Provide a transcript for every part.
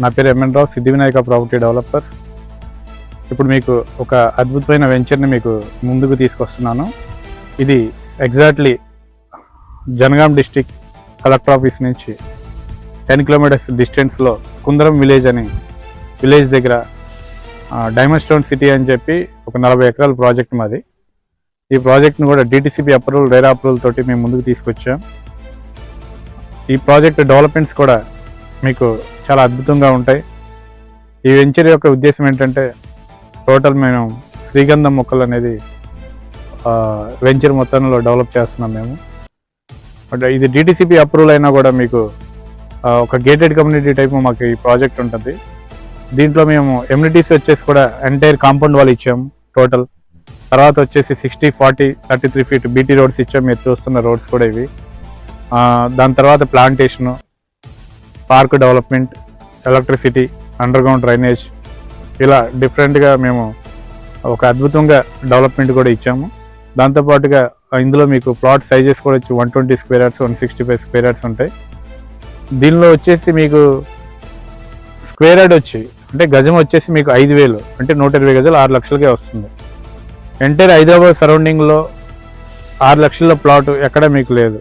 నా పేరు ఎంఎన్ రావు సిద్ధి Vinayaka property developers ఇప్పుడు మీకు ఒక అద్భుతమైన వెంచర్ని మీకు ముందుకు తీసుకొస్తున్నాను. ఇది exactly Jangaon district collector office నుంచి టెన్ కిలోమీటర్స్ డిస్టెన్స్లో కుందరం విలేజ్ అని విలేజ్ దగ్గర డైమండ్ స్టోన్ సిటీ అని చెప్పి ఒక నలభై ఎకరాల ప్రాజెక్ట్ మాది. ఈ ప్రాజెక్ట్ను కూడా డిటీసీపీ అప్రూవల్ రేరా అప్రూవల్ తోటి మేము ముందుకు తీసుకొచ్చాం. ఈ ప్రాజెక్ట్ డెవలప్మెంట్స్ కూడా మీకు చాలా అద్భుతంగా ఉంటాయి. ఈ వెంచర్ యొక్క ఉద్దేశం ఏంటంటే టోటల్ మేము శ్రీగంధం మొక్కలు అనేది వెంచర్ మొత్తంలో డెవలప్ చేస్తున్నాం మేము. అంటే ఇది డిటిసిపి అప్రూవల్ అయినా కూడా మీకు ఒక గేటెడ్ కమ్యూనిటీ టైప్ మాకు ఈ ప్రాజెక్ట్ ఉంటుంది. దీంట్లో మేము ఎమ్యూనిటీస్ వచ్చేసి కూడా ఎంటైర్ కాంపౌండ్ వాళ్ళు ఇచ్చాము టోటల్ తర్వాత వచ్చేసి sixty forty thirty three feet BT roads ఇచ్చాము మీరు చూస్తున్న రోడ్స్ కూడా ఇవి. దాని తర్వాత plantation park development electricity underground drainage ఇలా డిఫరెంట్గా మేము ఒక అద్భుతంగా డెవలప్మెంట్ కూడా ఇచ్చాము. దాంతోపాటుగా ఇందులో మీకు ప్లాట్ సైజెస్ కూడా వచ్చి one twenty square yards one sixty five square yards ఉంటాయి. దీనిలో వచ్చేసి మీకు స్క్వేర్ యార్డ్ వచ్చి అంటే గజం వచ్చేసి మీకు ఐదు వేలు అంటే నూట ఇరవై గజాలు ఆరు లక్షలకే వస్తుంది. ఎంటైర్ హైదరాబాద్ సరౌండింగ్లో ఆరు లక్షల ప్లాట్ ఎక్కడ మీకు లేదు.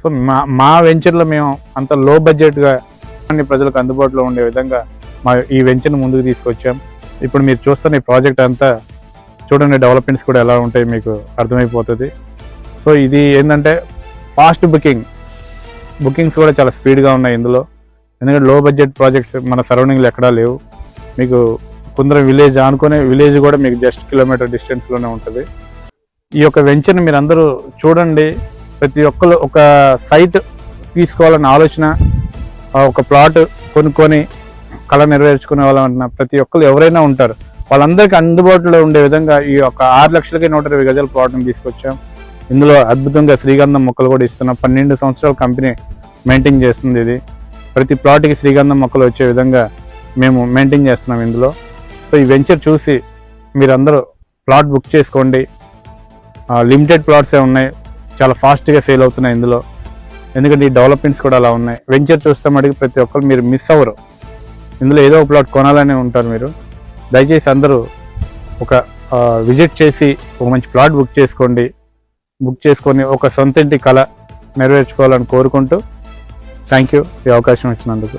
సో మా మా వెంచర్లో మేము అంత లో బడ్జెట్గా అన్ని ప్రజలకు అందుబాటులో ఉండే విధంగా మా ఈ వెంచర్ను ముందుకు తీసుకొచ్చాం. ఇప్పుడు మీరు చూస్తున్న ఈ ప్రాజెక్ట్ అంతా చూడండి డెవలప్మెంట్స్ కూడా ఎలా ఉంటాయి మీకు అర్థమైపోతుంది. సో ఇది ఏంటంటే ఫాస్ట్ బుకింగ్. బుకింగ్స్ కూడా చాలా స్పీడ్గా ఉన్నాయి ఇందులో. ఎందుకంటే లో బడ్జెట్ ప్రాజెక్ట్స్ మన సరౌండింగ్లో ఎక్కడా లేవు. మీకు కుందరం విలేజ్ అనుకునే విలేజ్ కూడా మీకు జస్ట్ కిలోమీటర్ డిస్టెన్స్లోనే ఉంటుంది. ఈ యొక్క వెంచర్ని మీరు అందరూ చూడండి. ప్రతి ఒక్కరు ఒక సైట్ తీసుకోవాలన్న ఆలోచన ఒక ప్లాట్ కొనుక్కొని కళ నెరవేర్చుకునే వాళ్ళం ప్రతి ఒక్కరు ఎవరైనా ఉంటారు. వాళ్ళందరికీ అందుబాటులో ఉండే విధంగా ఈ యొక్క ఆరు లక్షలకి నూట ఇరవై గజాల ప్లాట్ని తీసుకొచ్చాం. ఇందులో అద్భుతంగా శ్రీగంధం మొక్కలు కూడా ఇస్తున్నాం. పన్నెండు సంవత్సరాల కంపెనీ మెయింటైన్ చేస్తుంది ఇది. ప్రతి ప్లాట్కి శ్రీగంధం మొక్కలు వచ్చే విధంగా మేము మెయింటైన్ చేస్తున్నాం ఇందులో. సో ఈ వెంచర్ చూసి మీరందరూ ప్లాట్ బుక్ చేసుకోండి. లిమిటెడ్ ప్లాట్సే ఉన్నాయి. చాలా ఫాస్ట్గా సేల్ అవుతున్నాయి ఇందులో. ఎందుకంటే ఈ డెవలప్మెంట్స్ కూడా అలా ఉన్నాయి. వెంచర్ చూస్తే మటుకు ప్రతి ఒక్కరు మీరు మిస్ అవ్వరు. ఇందులో ఏదో ఒక ప్లాట్ కొనాలని ఉంటారు మీరు. దయచేసి అందరూ ఒక విజిట్ చేసి ఒక మంచి ప్లాట్ బుక్ చేసుకోండి. బుక్ చేసుకొని ఒక సొంత ఇంటి కళ నెరవేర్చుకోవాలని కోరుకుంటూ థ్యాంక్ యూ ఈ అవకాశం ఇచ్చినందుకు.